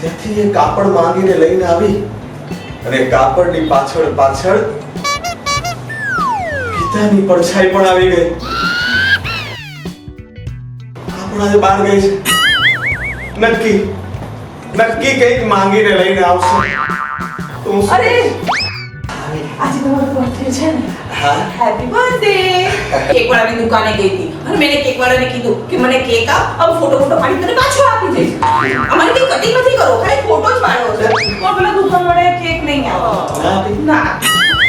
ત્યાંથી એ કાપડ માંગીને લઈને આવી અને કાપડની પાછળ પાછળ પિતાની પડછાઈ પણ આવી ગઈ. આજે બહાર ગઈ છે. નક્કી નક્કી કંઈક માંગીને લઈને આવશે. તો અરે! આજે તમારો બર્થડે છે ને. હા? હેપી બર્થડે કેક વાળાની દુકાને ગઈ હતી. અને મેં કેક વાળાને કીધું કે મને કેક આપ હવે ફોટો ફોટો પાડી તને પાછો આપી દઈશ. અમારે કઈ કટિંગ નથી કરો ખાલી ફોટો જ પાડવો છે. પણ પેલા દુકાન વાળાએ કેક નહીં આપ્યો ના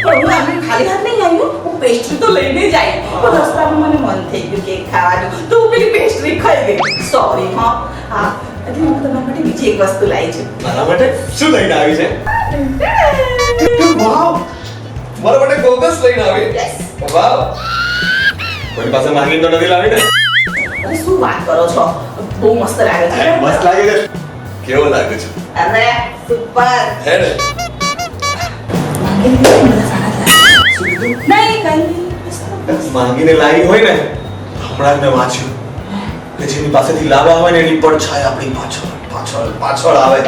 પણ હું આપણે ખાલી હાથ નહીં આવ્યો હું પેસ્ટ્રી તો લઈને જ આવી. પણ રસ્તામાં મને મન થઈ ગયું કેક ખાવાનું. તો હું પેલી પેસ્ટ્રી ખાઈ ગઈ. સોરી હા. હા. એટલે હું તમારા માટે બીજી એક વસ્તુ લાવી છું. મારા માટે શું લઈને આવી છે? વાવ. મારા માટે ગોગલ્સ લઈને આવી. વાવ. કોઈ પાસે માંગી તો નથી લાવી ને? અરે શું વાત કરો છો? બહુ મસ્ત લાગે છે. મસ્ત લાગે છે? કેવો લાગે છે? અરે સુપર હે ને? માંગીને લાવી હોય ને હમણાં જ મેં વાંચ્યું કે જેની પાસેથી લાવ્યા હોય ને એની પડછાય આપણી પાછળ પાછળ પાછળ આવે.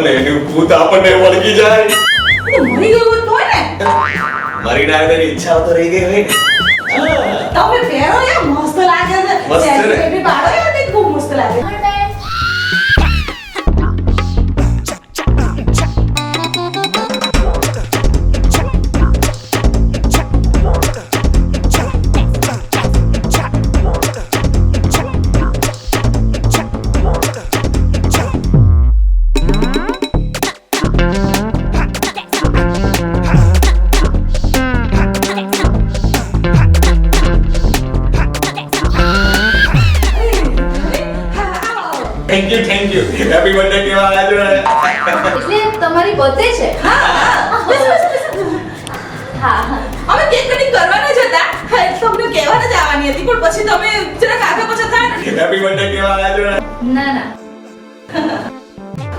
અને એનું ભૂત આપણને વળગી જાય. મરી ગયું હોય ને. મારી ના એની ઈચ્છા તો રહી ગઈ હોય ને. તમે પહેરો યાર મસ્ત લાગે છે. મસ્ત પાડો યાર તે મસ્ત લાગે thank you thank you happy birthday કેવા આવ્યા છો એટલે તમારી બર્થડે છે? હા હા. અમે કેક કટિંગ કરવાના જ હતા. તમને કહેવાના જ આવવાની હતી. પણ પછી તમે જરા આગળ પછી થાય ને. હેપી બર્થડે કેવા આવ્યા છો ના ના.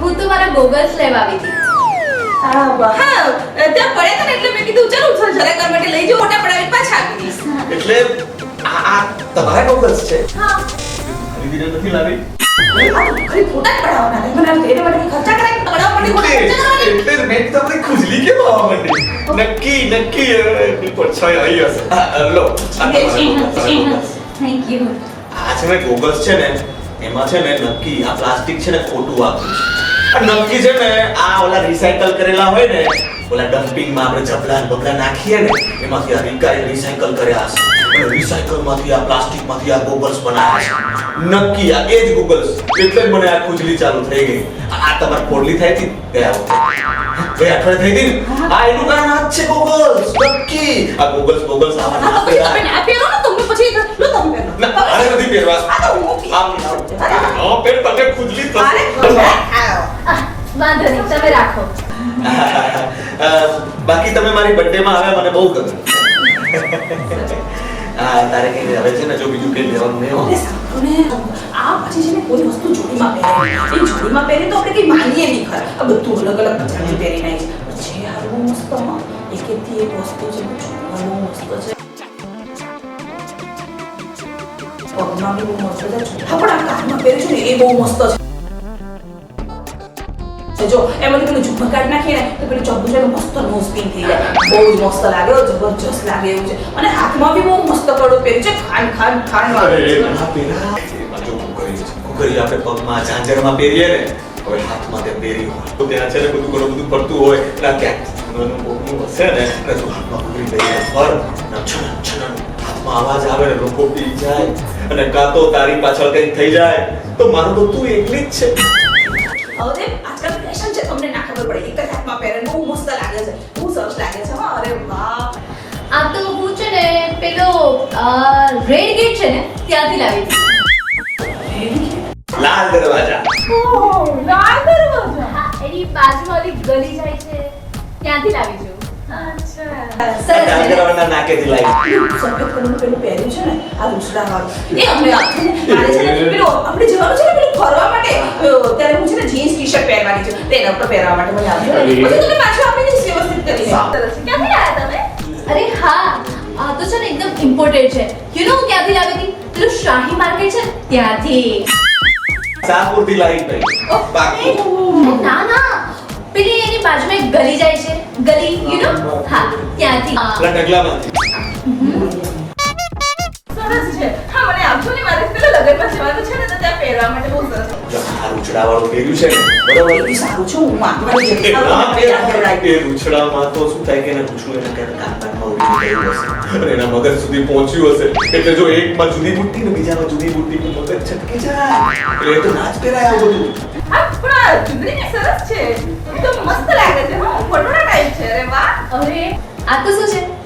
હું તો મારા ગોગલ્સ લેવા આવી હતી. હા હા ત્યાં પડ્યા ને એટલે મેં કીધું ચલો જરાક માટે લઈ જાઓ મોટા પડાવી પાછા આપી દઈશ એટલે આ આ તમારા ગોગલ્સ છે? હા. ખરીદીને નથી લાવી? આવવા માંડી નક્કી નક્કી એની પડછાઈ આવી હશે લો આ છે મેં ગોગલ્સ છે ને એમાં છે ને નક્કી આ પ્લાસ્ટિક છે ને ખોટું આપ્યું છે નક્કી છે ને આ ઓલા રિસાયકલ કરેલા હોય ને ઓલા ડમ્પિંગમાં આપણે જબલા ને બબલા નાખીએ ને એમાંથી આ રિકાઈ રિસાયકલ કર્યા છે અને રિસાયકલમાંથી આ પ્લાસ્ટિકમાંથી આ ગોગલ્સ બનાવ્યા છે નક્કી આ એ જ ગોગલ્સ એટલે જ મને આ ખુજલી ચાલુ થઈ ગઈ આ આ તમારે ફોડલી થઈ હતી ગયા વખતે ગયા અઠવાડિયે થઈ હતી ને આ એનું કારણ આ જ છે ગોગલ્સ નક્કી આ ગોગલ્સ ગોગલ્સ આવા હા, ના તો પછી પહેરાય. તમે ના પહેરો ને તમને પછી લો તમે પહેરો. ના, આને નથી પહેરવા. આ તો હું પહેરું. આમ, હા, પેટ તને ખુજલી થશે. વાંધો નહીં તમે રાખો. બાકી તમે મારી બર્થડે માં આવ્યા મને બહુ ગમ્યું હા તારે કઈ હવે છે ને જો બીજું કઈ લેવાનું નહીં હોય આ પછી છે ને કોઈ વસ્તુ જોડીમાં પહેરે એ જોડીમાં પહેરે તો આપણે કઈ માનીએ નહીં ખરા. આ બધું અલગ અલગ પચાવી પહેરી નાખી છે. હારું મસ્ત એક એકેથી એક વસ્તુ છે બહુ મસ્ત છે. પગમાં બી બહુ મસ્ત છે. હા પણ આ કાનમાં પહેરે છે ને એ બહુ મસ્ત છે. જો એમાંથી પેલું ઝુમ્મર કાઢી નાખીએ ને તો પેલું ચબ્બુ મસ્ત નોઝ પિન થઈ જાય. બહુ જ મસ્ત લાગે જબરજસ્ત લાગે એવું છે. અને હાથમાં બી બહુ મસ્ત કડો પહેર્યું છે ખાન ખાન ખાન છે. એમાં ઘૂઘરી છે. આપણે પગમાં ઝાંઝરમાં પહેરીએ ને હવે હાથમાં તે પહેરી હોય. તો ત્યાં છે ને બધું ઘણું બધું પડતું હોય. એટલે ક્યાંક બોકનું હશે ને એટલે તું હાથમાં ઘૂઘરી પહેરીને ફર છનન છનન હાથમાં અવાજ આવે ને લોકો પી જાય. અને કાં તો તારી પાછળ કંઈક થઈ જાય. તો મારું તો તું એકલી જ છે. હવે ખબર પડે. એક જ હાથમાં પહેરે બહુ મસ્ત લાગે છે. બહુ સરસ લાગે છે. હા અરે વાહ. આ તો હું છે ને પેલો રેડ ગેટ છે ને ત્યાંથી લાવી લાલ દરવાજા. ઓહ, લાલ દરવાજા. હા એની બાજુમાં ગલી જાય છે. ત્યાંથી લાવી છું આપણે જવાનું છે ને પેલું ફરવા માટે? ત્યારે પહેરવાની છે. તો ઉપર પહેરવા માટે મને આપ્યું પછી તમે પાછું આપી દઈશ વ્યવસ્થિત કરીને ક્યાંથી લાવ્યા તમે? અરે હા આ તો છે ને એકદમ ઇમ્પોર્ટેડ છે. યુ નો ક્યાંથી લાવી હતી? પેલું શાહી માર્કેટ છે ત્યાંથી. સાપુરથી લાવી નહીં ના ના. પેલી એની બાજુમાં એક ગલી જાય છે. ગલી યુ નો હા ત્યાંથી. પેલા ઢગલામાંથી. સરસ છે. હા મને આપજો ને મારે. પેલા લગનમાં જવાનું છે ને તો ત્યાં પહેરવા માટે બહુ આ પહેર્યું છે બરોબર? એ સારું છે હું જગ્યાએ તો શું થાય કે એને પૂછવું એને ક્યાંક હશે. અને એના મગજ સુધી પહોંચ્યું હશે. એટલે જો એકમાં જુદી બુટ્ટી ને બીજામાં જુદી બુટ્ટી નું મગજ છટકી જાય. એટલે એ તો ના જ પહેરાય આવું બધું. હા પણ આ સરસ છે. તો મસ્ત લાગે છે હા. પટોળા ટાઈપ છે. અરે વાહ. અરે આ તો શું છે?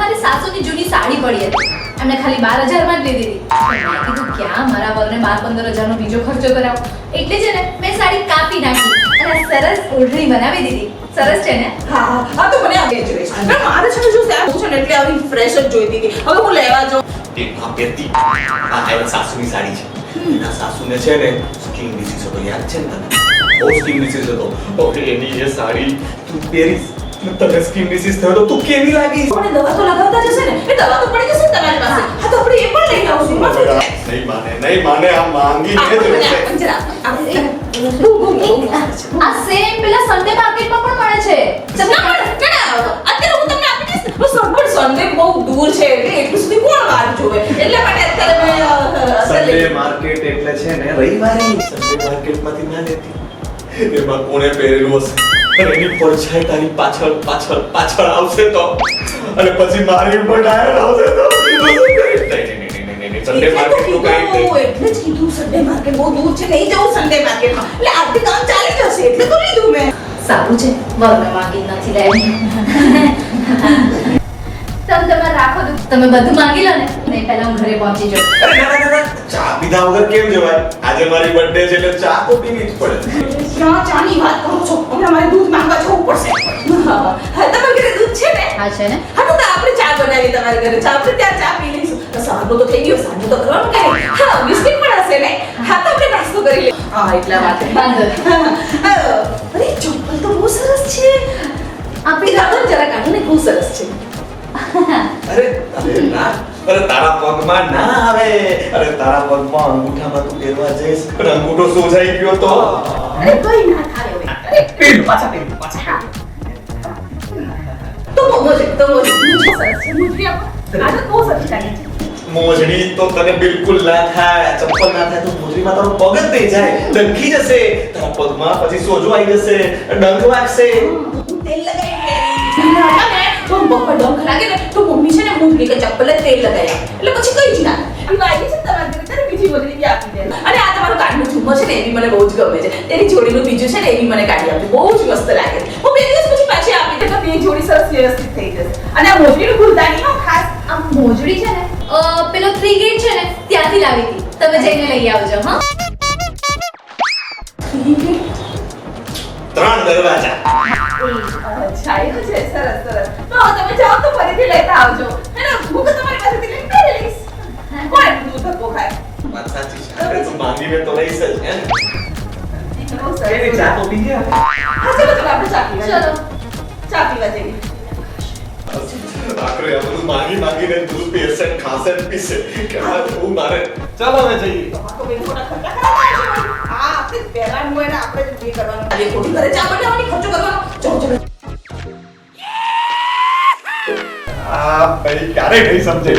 મારી સાસુની જૂની સાડી પડી હતી. એમણે ખાલી બાર હજારમાં જ લીધી હતી કીધું ક્યાં? મારા વરને બાર પંદર હજારનો બીજો ખર્ચો કરાવો. એટલે છે ને મેં સાડી કાપી નાખી અને સરસ ઓઢણી બનાવી દીધી. સરસ છે ને? હા હા તો મને આ બે જોઈએ છે મારે છે જો સેમ છે ને એટલે આવી ફ્રેશ જ જોઈતી હતી હવે હું લેવા જાઉં. એક પહેરતી આ એના સાસુની સાડી છે. એના સાસુને છે ને સ્કિન ડિસીઝ હતો. યાદ છે ને તને? બહુ સ્કિન ડિસીઝ હતો. ઓકે એની એ સાડી તું પહેરીશ તને સ્કિન ડિસીઝ થયો તો તું કેવી લાગી આપણે દવા તો લગાવતા જશે ને એ દવા તો પડી જશે તમારી પાસે હા તો આપણે એ પણ લઈ આવશું? નહીં માને નહીં માને આ માંગી ને પણ છે. આ સેમ પેલા સન્ડે માર્કેટમાં પણ મળે છે ના, પણ- અત્યારે હું તમને આપી દઈશ. પણ પણ સન્ડે બહુ દૂર છે એટલે એટલું સુધી કોણ વાર જોવે એટલે માટે અત્યારે મેં સન્ડે માર્કેટ એટલે છે ને રવિવારે સન્ડે માર્કેટમાંથી ના લેતી એમાં કોણે પહેરેલું હશે? અને એની પડછાઈ તારી પાછળ પાછળ પાછળ આવશે તો. અને પછી મારી ઉપર ડાયર આવશે તો. સન્ડે એટલે તો માર્કેટનું કાંઈ કીધું, નહીં. એટલે જ કીધું સન્ડે માર્કેટ બહુ દૂર છે નહીં જવું સન્ડે માર્કેટમાં એટલે આજથી કામ ચાલી જશે એટલે તો લીધું મેં. સારું છે વરને માંગી નથી લેવી તમે તમારે રાખો તો તમે બધું માંગી લો ને નહીં પહેલા હું ઘરે પહોંચી જાઉં. અરે ના, ના, ના, ના. ચા પીધા વગર કેમ જવાય? આજે મારી બર્થડે છે એટલે ચા તો પીવી જ પડે. ક્યાં ચાની વાત કરો છો? હમણાં મારે દૂધ માંગવા જવું પડશે. હા હા, તમારા ઘરે દૂધ છે ને? હા છે ને. હા તો તો આપણે ચા બનાવી તમારા ઘરે. ચા આપણે ત્યાં ચા પી લઈશું. તો તો થઈ ગયું સાંજનું તો કરવાનું કે હા બિસ્કિટ પણ હશે ને? હા તો આપણે નાસ્તો કરી લઈએ. હા એટલા માટે. અરે તો બહુ સરસ છે. આપણી દાદા જરા કાઢો ને બહુ સરસ છે. અરે અરે ના. અરે તારા પગમાં ના આવે. અરે તારા પગમાં અંગૂઠામાં તું પહેરવા જઈશ. પણ અંગૂઠો સોજાઈ ગયો તો. અરે કઈ ના થાય હવે. અરે પેલું પાછા પેલું પાછા. તો મોજે તો મોજે. બહુ સરસ છે મુજરી આપો આદત બહુ સરસ લાગે છે. મોજડી તો તને બિલકુલ ના થાય. ચપ્પલ ના થાય તો મોજડીમાં તારો પગ જ થઈ જાય. ડંખી જશે. તારા પગમાં પછી સોજો આવી જશે. ડંખ વાગશે. તેલ લગાવી તો બપોર ડંખ લાગે ને તો મમ્મી છે ને મુજરી કે ચપ્પલ તેલ લગાવ્યા એટલે પછી કઈ જ ના એમ આવી છે તમારા ઘરે ત્યારે બીજી બી આપી દે. અને આ તમારું કાનનું ઝુમ્મર છે ને એ મને બહુ જ ગમે છે. તેની જોડીનું બીજું છે ને એ મને કાઢી આપજો. બહુ જ મસ્ત લાગે છે. હું બે દિવસ પછી પાછી આપી દે તો બે જોડી સરસ વ્યવસ્થિત થઈ જશે. અને આ મોજડીનું હો ખાસ આ મોજડી છે ને? પેલો થ્રી ગેટ છે ને ત્યાંથી લાવી હતી. તમે જઈને લઈ આવજો હા? ત્રણ દરવાજા અચ્છા એવું છે સરસ સરસ. તો તમે જાઓ તો ફરીથી લેતા આવજો. હેને હું તો તમારી પાસેથી લઈને કરી લઈશ. કોણ દૂધ ધક્કો ખાય. વાત સાચી છે. અરે તું માંગીને તો લઈશ જ હે ને? કેવી ચા તો પી ગયા? હા ચલો ચલો આપણે ચા પીવા ચલો. ચા પીવા જઈએ. આખરે આ બધું માંગી માંગીને તું ને ખાશે ને કે આ મારે ચાલો હવે જઈએ. તો ખોટા એ ભાઈ ક્યારે નહીં સમજે?